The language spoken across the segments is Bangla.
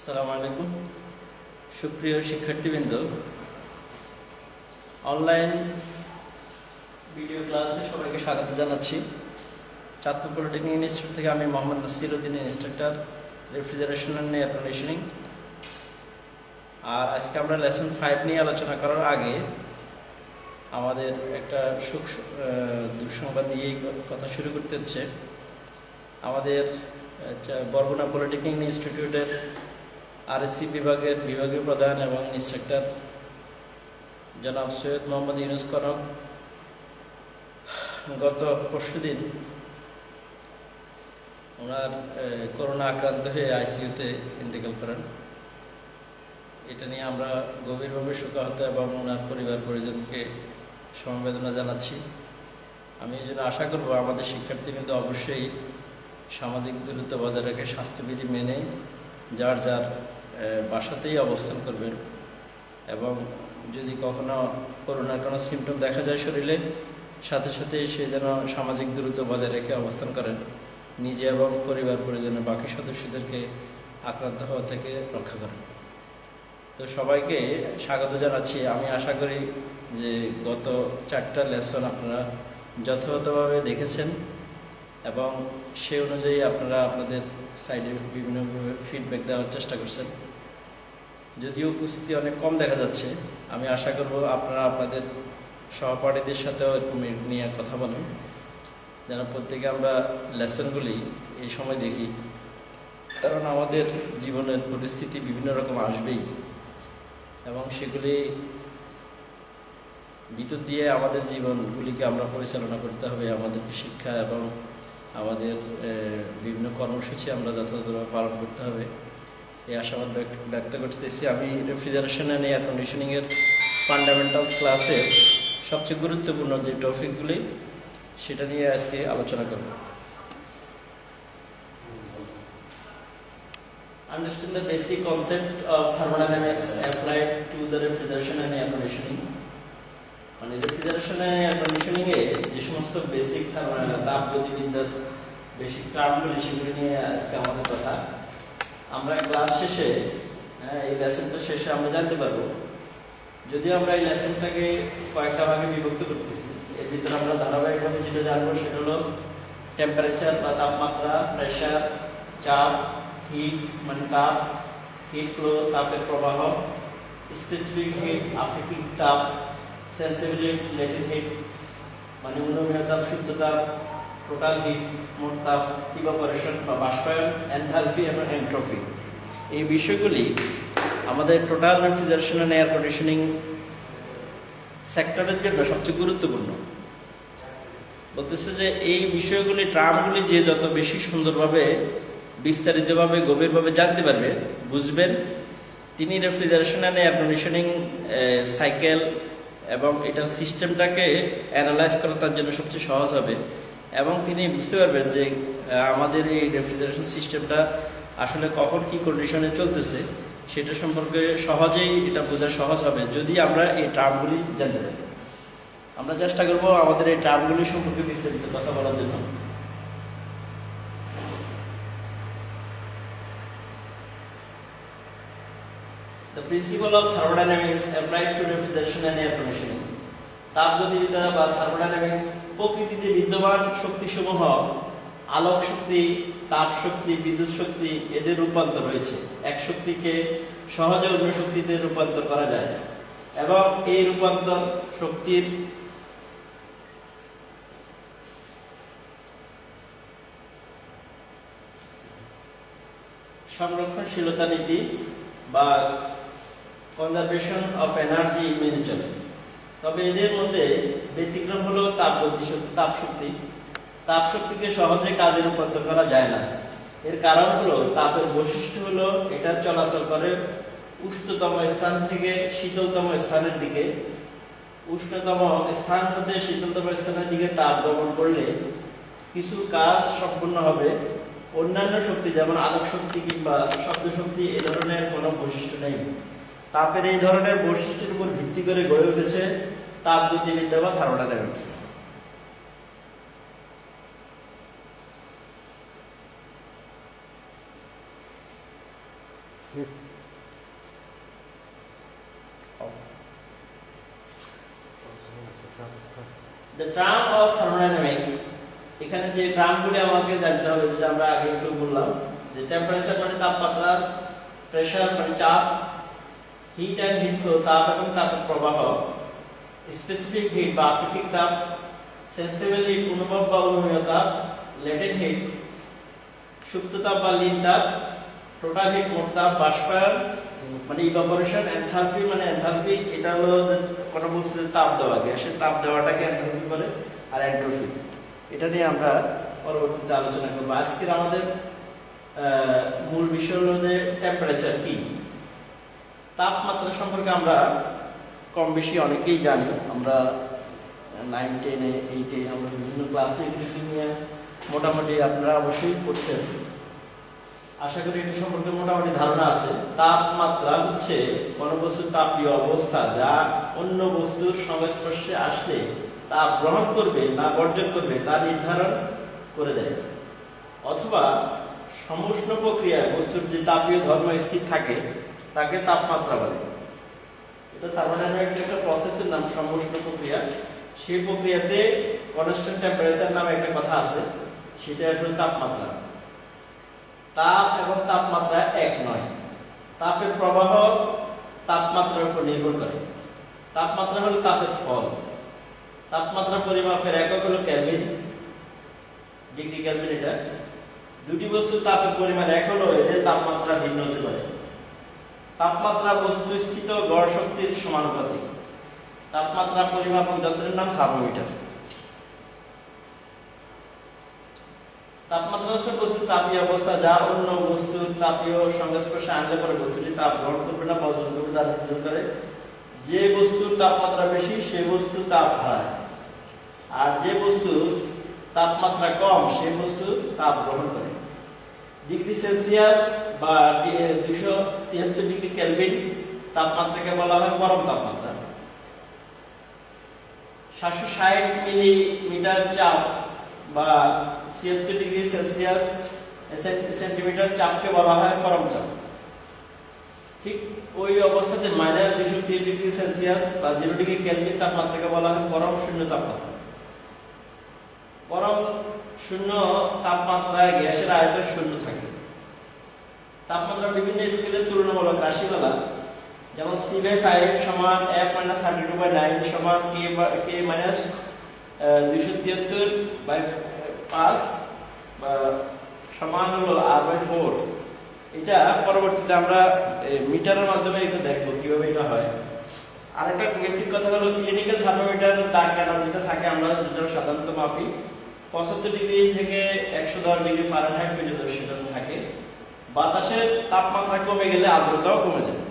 আসসালামু আলাইকুম। সুপ্রিয় শিক্ষার্থীবৃন্দ, অনলাইন ভিডিও ক্লাসে সবাইকে স্বাগত জানাচ্ছি। চাঁদপুর পলিটেকনিক ইনস্টিটিউট থেকে আমি Mohammad Nasiruddin instructor, refrigeration and air conditioning আর আজকে আমরা লেসন ফাইভ নিয়ে আলোচনা করার আগে আমাদের একটা সুখ দুঃসংবাদ দিয়েই কথা শুরু করতে হচ্ছে। আমাদের বরগুনা পলিটেকনিক ইনস্টিটিউটের আরএসসি বিভাগের বিভাগীয় প্রধান এবং ইন্সট্রাক্টর জনাব সৈয়দ মোহাম্মদ ইউনুস কনক গত পরশুদিন ওনার করোনা আক্রান্ত হয়ে আইসিইউতে ইন্তেকাল করেন। এটা নিয়ে আমরা গভীরভাবে শোকাহত এবং ওনার পরিবার পরিজনকে সমবেদনা জানাচ্ছি। আমি এই জন্য আশা করব আমাদের শিক্ষার্থীবৃন্দ অবশ্যই সামাজিক দূরত্ব বজায় রেখে স্বাস্থ্যবিধি মেনে যার যার বাসাতেই অবস্থান করবেন। এবং যদি কখনো করোনার কোনো সিমটম দেখা যায় শরীরে, সাথে সাথে সে যেন সামাজিক দূরত্ব বজায় রেখে অবস্থান করেন। নিজে এবং পরিবার পরিজনের বাকি সদস্যদেরকে আক্রান্ত হওয়া থেকে রক্ষা করেন। তো সবাইকে স্বাগত জানাচ্ছি। আমি আশা করি যে গত চারটা লেসন আপনারা যথাযথভাবে দেখেছেন এবং সে অনুযায়ী আপনারা আপনাদের সাইডে বিভিন্নভাবে ফিডব্যাক দেওয়ার চেষ্টা করছেন। যদিও উপস্থিতি অনেক কম দেখা যাচ্ছে, আমি আশা করব আপনারা আপনাদের সহপাঠীদের সাথেও মিনিট নিয়ে কথা বলেন। যেন প্রত্যেকে আমরা লেসনগুলি এই সময় দেখি। কারণ আমাদের জীবনের পরিস্থিতি বিভিন্ন রকম আসবেই। এবং সেগুলি ভিতর দিয়ে আমাদের জীবনগুলিকে আমরা পরিচালনা করতে হবে আমাদেরকে শিক্ষা এবং আমাদের বিভিন্ন কর্মসূচি আমরা যথাযথভাবে পালন করতে হবে। এই আশাবাদ ব্যক- ব্যক্ত করতেছি। আমি রেফ্রিজারেশন অ্যান্ড এয়ার কন্ডিশনিংয়ের ফান্ডামেন্টালস ক্লাসের সবচেয়ে গুরুত্বপূর্ণ যে টপিকগুলি সেটা নিয়ে আজকে আলোচনা করব। Understand the basic concept of thermodynamics applied to the refrigeration and air conditioning. মানে রেফ্রিজারেশন কন্ডিশনিং এ যে সমস্ত বেসিক তাপ গতিবিদ্যার বেসিক টার্মগুলি সেগুলি নিয়ে আজকে আমাদের কথা। আমরা ক্লাস শেষে হ্যাঁ, এই লেসনটা শেষে আমরা জানতে পারব। যদিও আমরা এই লেসনটাকে কয়েকটা ভাগে বিভক্ত করতেছি। এর ভিতরে আমরা ধারাবাহিকভাবে যেটা জানব সেটা হলো টেম্পারেচার বা তাপমাত্রা প্রেশার চাপ হিট মানে তাপ হিট ফ্লো তাপের প্রবাহ স্পেসিফিক হিট আপেক্ষিক তাপ সেন্সিবিলিটি লেটেড হিট মানে অনুমেয় তাপ শুদ্ধতাপ টোটাল হিট মোট তাপ ইভাপোরেশন বা বাষ্পায়ন এনথালফি এবং এন্ট্রফি এই বিষয়গুলি আমাদের total refrigeration and air conditioning সেক্টরের জন্য সবচেয়ে গুরুত্বপূর্ণ। বলতেছে যে এই বিষয়গুলি, ট্রামগুলি যে যত বেশি সুন্দরভাবে, বিস্তারিতভাবে, গভীরভাবে জানতে পারবে, বুঝবেন, তিনি refrigeration and air conditioning cycle এবং এটার সিস্টেমটাকে অ্যানালাইজ করা তার জন্য সবচেয়ে সহজ হবে। এবং তিনি বুঝতে পারবেন যে আমাদের এই রেফ্রিজারেশন সিস্টেমটা আসলে কখন কি কন্ডিশনে চলতেছে, সেটা সম্পর্কে সহজেই এটা বোঝা সহজ হবে যদি আমরা এই টার্মগুলি জানতে পারি। আমরা চেষ্টা করব আমাদের এই টার্মগুলি সম্পর্কে বিস্তারিত কথা বলার জন্য। The principle of thermodynamics applied to refrigeration and air conditioning. তাপগতিবিদ্যা বা থার্মোডাইনামিক্স প্রকৃতিতে বিদ্যমান শক্তিসমূহ, আলোক শক্তি, তাপ শক্তি, বিদ্যুৎ শক্তি, এদের রূপান্তর রয়েছে এক শক্তিকে সহজে অন্য শক্তিতে রূপান্তর করা যায় এবং এই রূপান্তর শক্তির সংরক্ষণশীলতা নীতি বা কনজারভেশন অফ এনার্জি মেনে চলে তবে এদের মধ্যে ব্যতিক্রম হলো তাপ গতিশক্তি, তাপ শক্তি। তাপ শক্তিকে সহজে কাজে রূপান্তর করা যায় না। এর কারণ হলো তাপের বৈশিষ্ট্য হলো এটা চলাচল করে উষ্ণতম স্থান থেকে শীতলতম স্থানের দিকে। উষ্ণতম স্থান হতে শীতলতম স্থানের দিকে তাপ গমন করলে কিছু কাজ সম্পূর্ণ হবে। অন্যান্য শক্তি যেমন আলোক শক্তি কিংবা শব্দ শক্তি এ ধরনের কোনো বৈশিষ্ট্য নেই। তাপের এই ধরনের বৈশিষ্ট্যের উপর ভিত্তি করে গড়ে উঠেছে তাপ গতিবিদ্যা বা thermodynamics. The term of thermodynamics এখানে যে টার্মগুলি আমাকে জানতে হবে, যেটা আমরা আগে একটু বললাম, যে টেম্পারেচার মানে তাপমাত্রা প্রেসার মানে চাপ হিট অ্যান্ড হিট ফ্লো তাপ এবং তাপের প্রবাহ স্পেসিফিক হিট বা আপেক্ষিক তাপ সেন্সিবল হিট অনুভব বা অনুমেয় তাপ লেটেন্ট হিট সুপ্ত তাপ বা লীন তাপ টোটাল হিট মোট তাপ বাষ্পায়ন মানে ইভাপোরেশন এনথালপি মানে এনথালপি এটা হলো কোনো বস্তুতে তাপ দেওয়া গ্যাসের তাপ দেওয়াটাকে এনথালপি বলে আর এন্ট্রপি এটা নিয়ে আমরা পরবর্তীতে আলোচনা করব। আজকের আমাদের মূল বিষয় হলো যে টেম্পারেচার কি? তাপমাত্রা সম্পর্কে আমরা কম বেশি অনেকেই জানি। আমরা নাইন টেনে এইটে আমরা বিভিন্ন ক্লাসে এগুলি নিয়ে মোটামুটি আপনারা অবশ্যই পড়ছেন। আশা করি এটা সম্পর্কে মোটামুটি ধারণা আছে। তাপমাত্রা হচ্ছে কোনো বস্তুর তাপীয় অবস্থা যা অন্য বস্তুর সংস্পর্শে আসলে তাপ গ্রহণ করবে না বর্জন করবে তা নির্ধারণ করে দেয়। অথবা সমুষ্ণ প্রক্রিয়ায় বস্তুর যে তাপীয় ধর্ম স্থির থাকে তাকে তাপমাত্রা বলে। এটা থার্মোডাইনামিক্স একটা প্রসেসের নাম সমুষ্ণ প্রক্রিয়া, সেই প্রক্রিয়াতে কনস্ট্যান্ট টেম্পারেচার নামে একটা কথা আছে, সেটা হলো তাপমাত্রা। তাপ এবং তাপমাত্রা এক নয়। তাপের প্রবাহ তাপমাত্রার উপর নির্ভর করে। তাপমাত্রা হলো তাপের ফল। তাপমাত্রা পরিমাপের একক হলো কেলভিন ডিগ্রি কেলভিন এটা। দুটি বস্তু তাপের পরিমাণ এক হলো এদের তাপমাত্রা ভিন্ন হতে পারে। তাপমাত্রা বস্তুস্থিত গড় শক্তির সমানুপাতিক। তাপমাত্রা পরিমাপক যন্ত্রের নাম থার্মোমিটার। তাপমাত্রা হচ্ছে বস্তুর তাপীয় অবস্থা, যা অন্য বস্তুর তাপীয় সংস্পর্শে আনলে পরে বস্তুটি তাপ গ্রহণ করবে না বর্জন করবে তার নির্ধারণ করে। যে বস্তুর তাপমাত্রা বেশি, সে বস্তু তাপ হারায়। আর যে বস্তুর তাপমাত্রা কম, সে বস্তু তাপ গ্রহণ করে। ডিগ্রি সেলসিয়াস বা দুশো তিয়াত্তর ডিগ্রি কেলভিন তাপমাত্রাকে বলা হয় পরম তাপমাত্রা। সাতশো ষাট মিলিমিটার চাপ বা ছিয়াত্তর ডিগ্রি সেলসিয়াস সেন্টিমিটার চাপকে বলা হয় পরম চাপ। ঠিক ওই অবস্থাতে মাইনাস দুশো তিরিশ ডিগ্রি সেলসিয়াস বা জিরো ডিগ্রি কেলভিন তাপমাত্রাকে বলা হয় পরম শূন্য তাপমাত্রা। পরম শূন্য তাপমাত্রায় গ্যাসের আয়তন শূন্য থাকে। তাপমাত্রা বিভিন্ন স্কেলের তুলনামূলক রাশি বলা যেমন সি বাই ফাইভ সমান F minus thirty two by nine সমান কে কে মাইনাস দুইশো তিয়াত্তর বাই পাঁচ সমান হলো আর বাই ফোর এটা পরবর্তীতে আমরা মিটারের মাধ্যমে একটু দেখব কীভাবে এটা হয়। আরেকটা বেসিক কথা হলো ক্লিনিক্যাল থার্মোমিটার দাগ কাটা যেটা থাকে, আমরা যেটা সাধারণত মাপি, পঁচাত্তর ডিগ্রি থেকে একশো দশ ডিগ্রি ফারেনহাইট পর্যন্ত সেটা থাকে। বাতাসের তাপমাত্রা কমে গেলে আর্দ্রতাও কমে যায়।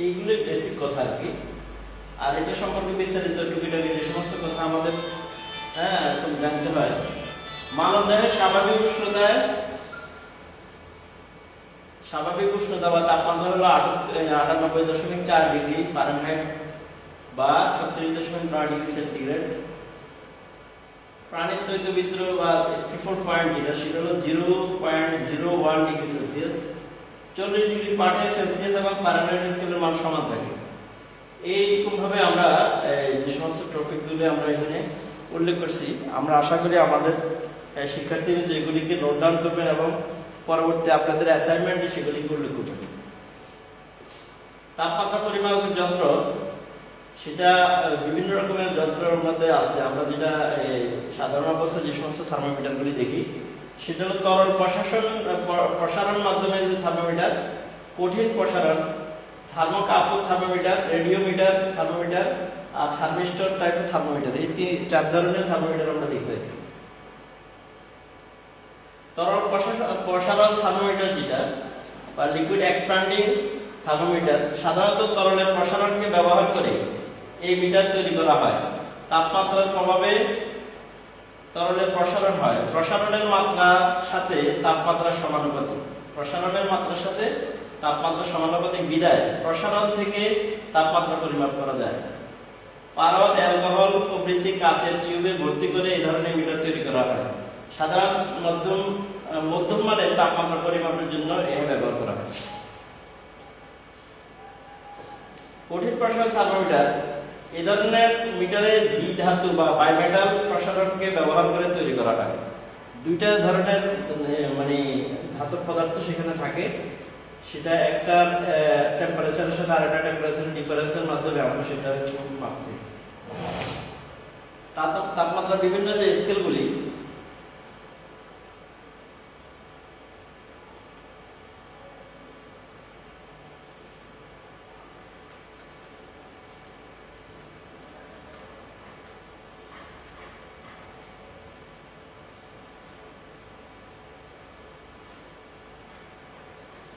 এইগুলো বেসিক কথা আর কি। আর এটা সম্পর্কে বিস্তারিত টুকিটাকি যে সমস্ত কথা আমাদের হ্যাঁ খুব জানতে হয়। মানব দেহের স্বাভাবিক উষ্ণতায় স্বাভাবিক উষ্ণতা বা তাপমাত্রা হলো আটানব্বই দশমিক চার ডিগ্রি ফারেনহাইট বা ছত্রিশ দশমিক নয় ডিগ্রি সেন্টিগ্রেড। প্রাণীর তৈত বিদ্রোহ বা এইটি পয়েন্ট যেটা, সেটা হলো zero point zero one degree Celsius চল্লিশ ডিগ্রি পার্টে সেলসিয়াস এবং ফারেনহাইট স্কেলের মান সমান থাকে। এইরকম ভাবে আমরা যে সমস্ত টপিকগুলো আমরা এখানে উল্লেখ করছি, আমরা আশা করি আমাদের শিক্ষার্থীবৃন্দ এগুলিকে নোট ডাউন করবেন এবং পরবর্তী আপনাদের অ্যাসাইনমেন্টে সেগুলিকে উল্লেখ করবেন। তাপমাত্রা পরিমাপকের যন্ত্র সেটা বিভিন্ন রকমের যন্ত্রের মধ্যে আছে। আমরা যেটা সাধারণ অবস্থায় যে সমস্ত থার্মোমিটারগুলি দেখি, সেটা হলো তরল প্রশাসন প্রসারণ মাধ্যমে যে থার্মোমিটার, কঠিন প্রসারণ থার্মোকাপল থার্মোমিটার, রেডিওমিটার থার্মোমিটার, আর থার্মিস্টর টাইপের থার্মোমিটার। এই তিন, চার ধরনের থার্মোমিটার আমরা দেখতে পাই তরল প্রসারণ থার্মোমিটার যেটা, বা লিকুইড এক্সপ্যান্ডিং থার্মোমিটার, সাধারণত তরলের প্রসারণকে ব্যবহার করে এই মিটার তৈরি করা হয়। তাপমাত্রার প্রভাবে তরলের প্রসারণ হয়। প্রসারণের মাত্রার সাথে তাপমাত্রা সমানুপাতিক। প্রসারণের মাত্রার সাথে তাপমাত্রা সমানুপাতিক বিদায়। প্রসারণ থেকে তাপমাত্রা পরিমাপ করা যায়। পারদ অ্যালকোহল প্রভৃতি কাচের টিউবে ভর্তি করে এই ধরনের মিটার তৈরি করা হয়। সাধারণ মধ্যম মধ্যম মানের তাপমাত্রা পরিমাপের জন্য এ ব্যবহার করা হয়। কঠিন প্রসারণ থার্মোমিটার এই ধরনের মিটারে দ্বিধাতু বা বাইমেটাল প্রসারণকে ব্যবহার করে তৈরি করা হয়। দুইটা ধরনের মানে ধাতব পদার্থ সেখানে থাকে। সেটা একটা টেম্পারেচারের সাথে আর একটা টেম্পারেচারের ডিফারেন্সের মাধ্যমে আমরা সেটা মাপতে তাপ- তাপমাত্রা বিভিন্ন যে স্কেলগুলি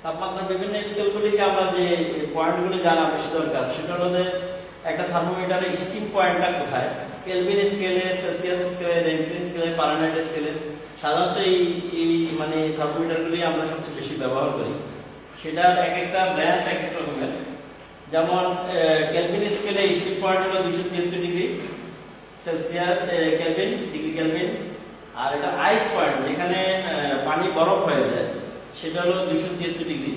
তাপমাত্রার বিভিন্ন স্কেলগুলিকে আমরা যে পয়েন্টগুলি জানা বেশি দরকার, সেটা হলো যে একটা থার্মোমিটারের স্টিম পয়েন্টটা কোথায়? কেলভিন স্কেলে, সেলসিয়াস স্কেলে রেনকিন স্কেলে, ফারেনহাইট স্কেলে। সাধারণত এই এই মানে থার্মোমিটারগুলি আমরা সবচেয়ে বেশি ব্যবহার করি। সেটার এক একটা ব্যাস এক এক রকমের। যেমন কেলভিন স্কেলে স্টিম পয়েন্ট হলো দুশো তিয়াত্তর degree. Celsius kelvin, degree kelvin. আর এটা আইস পয়েন্ট, যেখানে পানি বরফ হয়ে যায়। সেটা হলো দুশো তিয়াত্তর ডিগ্রি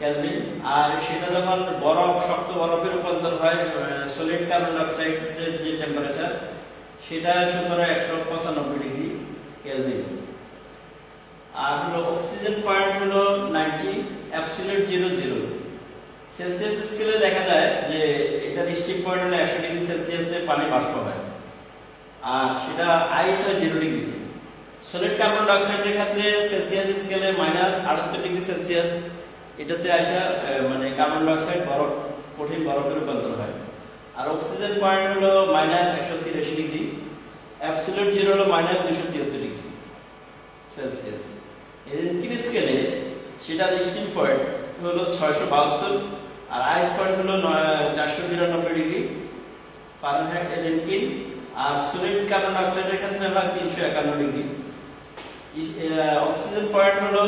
ক্যালভিন আর সেটা যখন বরফ, শক্ত বরফে রূপান্তর হয় সলিড কার্বন ডাইঅক্সাইডের যে টেম্পারেচার সেটা সুতরাং একশো পঁচানব্বই ডিগ্রি ক্যালভিন আর হলো অক্সিজেন পয়েন্ট হলো ninety absolute zero zero Celsius স্কেলে দেখা যায় যে এটা স্টিক পয়েন্ট হলো একশো ডিগ্রি সেলসিয়াসে পানি বাষ্প হয়। আর সেটা আইস হয় জিরো ডিগ্রিতে। সলিড কার্বন ডাইঅক্সাইডের ক্ষেত্রে সেলসিয়াস স্কেলে মাইনাস আটাত্তর ডিগ্রি সেলসিয়াস, এটাতে আসা মানে কার্বন ডাইঅক্সাইড বরফ, কঠিন বরফে রূপান্তর হয়। আর অক্সিজেন পয়েন্ট হলো মাইনাস একশো তিরাশি ডিগ্রি, অ্যাবসলিউট জিরো হলো মাইনাস দুশো তিয়াত্তর ডিগ্রি সেলসিয়াস। রেনকিন স্কেলে সেটার স্টিম পয়েন্ট হলো ছয়শো বাহাত্তর, আর আইস পয়েন্ট হলো চারশো বিরানব্বই ডিগ্রি। ফারেনহাইট রেনকিন আর সলিড কার্বন ডাইঅক্সাইডের ক্ষেত্রে হয় তিনশো একান্ন ডিগ্রি। অক্সিজেন পয়েন্ট হলো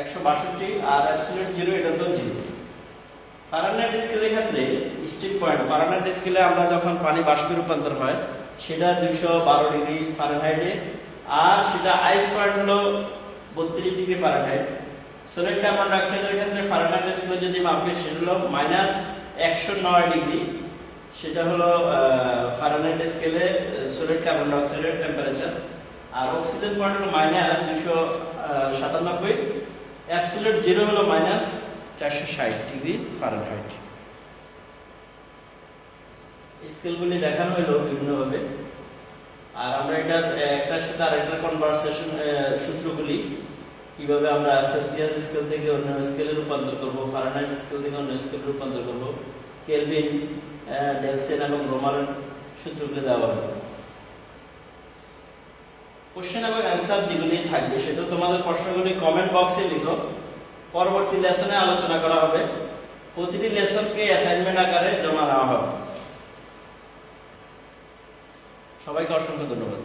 একশো বাষট্টি আর অ্যাবসলিউট জিরো এটা তো জিরো ফারেনহাইট স্কেলের ক্ষেত্রে স্টিম পয়েন্ট ফারেনহাইট স্কেলে আমরা যখন পানি বাষ্পে রূপান্তর হয়, সেটা দুইশো বারো ডিগ্রি ফারেনহাইটে আর সেটা আইস পয়েন্ট হলো বত্রিশ ডিগ্রি ফারেনহাইট সলিড কার্বন ডাইঅক্সাইডের ক্ষেত্রে ফারেনহাইট স্কেলে যদি মাপে, সেটা হলো মাইনাস একশো নয় ডিগ্রি সেটা হলো ফারেনহাইট স্কেলে সলিড কার্বন ডাইঅক্সাইডের টেম্পারেচার আর অক্সিজেন পয়েন্ট হলো মাইনাস দুশো সাতানব্বই। অ্যাবসলিউট জিরো হলো মাইনাস চারশো ষাট ডিগ্রি ফারেনহাইট স্কেলগুলি দেখানো হলো বিভিন্নভাবে। আর আমরা এটার একটার সাথে আরেকটার কনভারসেশন সূত্রগুলি কীভাবে আমরা সেলসিয়াস স্কেল থেকে অন্য স্কেলে রূপান্তর করব ফারেনহাইট স্কেল থেকে অন্য স্কেলে রূপান্তর করব কেলভিন ডেলসেন এবং রোমান সূত্রগুলি দেওয়া হবে কোশ্চেন এবং অ্যান্সার যেগুলি থাকবে, সেটা তোমাদের প্রশ্নগুলি কমেন্ট বক্সে লিখো। পরবর্তী লেসনে আলোচনা করা হবে। প্রতিটি লেসনকে অ্যাসাইনমেন্ট আকারে জমা নেওয়া হবে। সবাইকে অসংখ্য ধন্যবাদ।